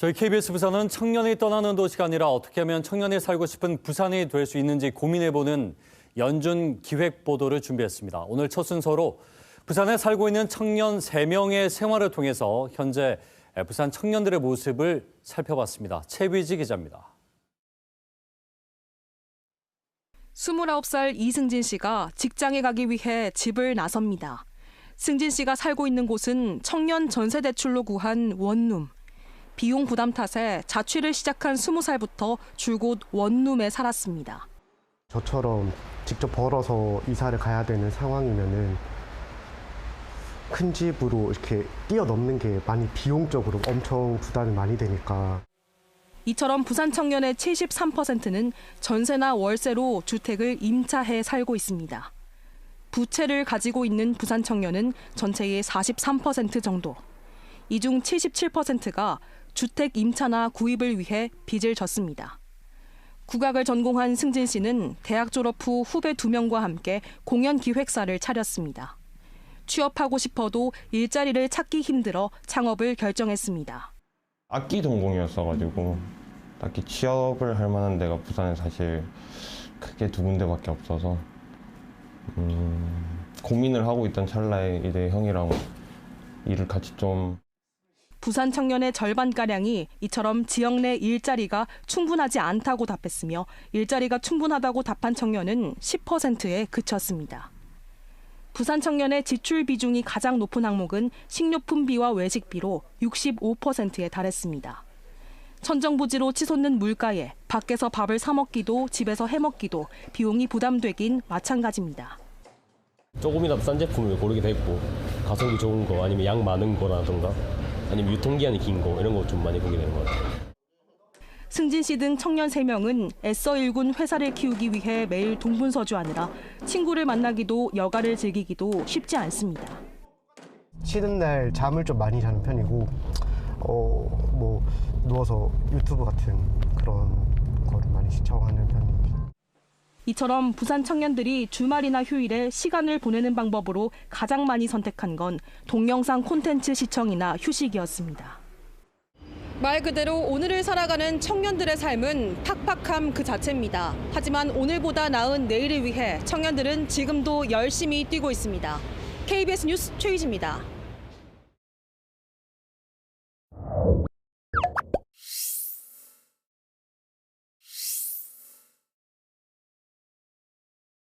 저희 KBS 부산은 청년이 떠나는 도시가 아니라 어떻게 하면 청년이 살고 싶은 부산이 될 수 있는지 고민해보는 연준 기획 보도를 준비했습니다. 오늘 첫 순서로 부산에 살고 있는 청년 3명의 생활을 통해서 현재 부산 청년들의 모습을 살펴봤습니다. 최위지 기자입니다. 29살 이승진 씨가 직장에 가기 위해 집을 나섭니다. 승진 씨가 살고 있는 곳은 청년 전세 대출로 구한 원룸. 비용 부담 탓에 자취를 시작한 20살부터 줄곧 원룸에 살았습니다. 저처럼 직접 벌어서 이사를 가야 되는 상황이면은 큰 집으로 이렇게 뛰어넘는 게 많이 비용적으로 엄청 부담이 많이 되니까 이처럼 부산 청년의 73%는 전세나 월세로 주택을 임차해 살고 있습니다. 부채를 가지고 있는 부산 청년은 전체의 43% 정도. 이 중 77%가 주택 임차나 구입을 위해 빚을 졌습니다. 국악을 전공한 승진 씨는 대학 졸업 후 후배 두 명과 함께 공연 기획사를 차렸습니다. 취업하고 싶어도 일자리를 찾기 힘들어 창업을 결정했습니다. 악기 전공이었어가지고 딱히 취업을 할 만한 데가 부산에 사실 크게 두 군데밖에 없어서 음, 고민을 하고 있던 찰나에 이제 형이랑 일을 같이 좀 부산 청년의 절반가량이 이처럼 지역 내 일자리가 충분하지 않다고 답했으며 일자리가 충분하다고 답한 청년은 10%에 그쳤습니다. 부산 청년의 지출 비중이 가장 높은 항목은 식료품비와 외식비로 65%에 달했습니다. 천정부지로 치솟는 물가에 밖에서 밥을 사 먹기도 집에서 해 먹기도 비용이 부담되긴 마찬가지입니다. 조금이라도 싼 제품을 고르게 됐고 가성비 좋은 거 아니면 양 많은 거라던가 아니면 유통기한이 긴 거 이런 거 좀 많이 보게 되는 것 같아요. 승진 씨 등 청년 3명은 애써 일군 회사를 키우기 위해 매일 동분서주하느라 친구를 만나기도 여가를 즐기기도 쉽지 않습니다. 쉬는 날 잠을 좀 많이 자는 편이고 어 뭐 누워서 유튜브 같은 그런 거를 많이 시청하는 편입니다. 이처럼 부산 청년들이 주말이나 휴일에 시간을 보내는 방법으로 가장 많이 선택한 건 동영상 콘텐츠 시청이나 휴식이었습니다. 말 그대로 오늘을 살아가는 청년들의 삶은 팍팍함 그 자체입니다. 하지만 오늘보다 나은 내일을 위해 청년들은 지금도 열심히 뛰고 있습니다. KBS 뉴스 최희지입니다.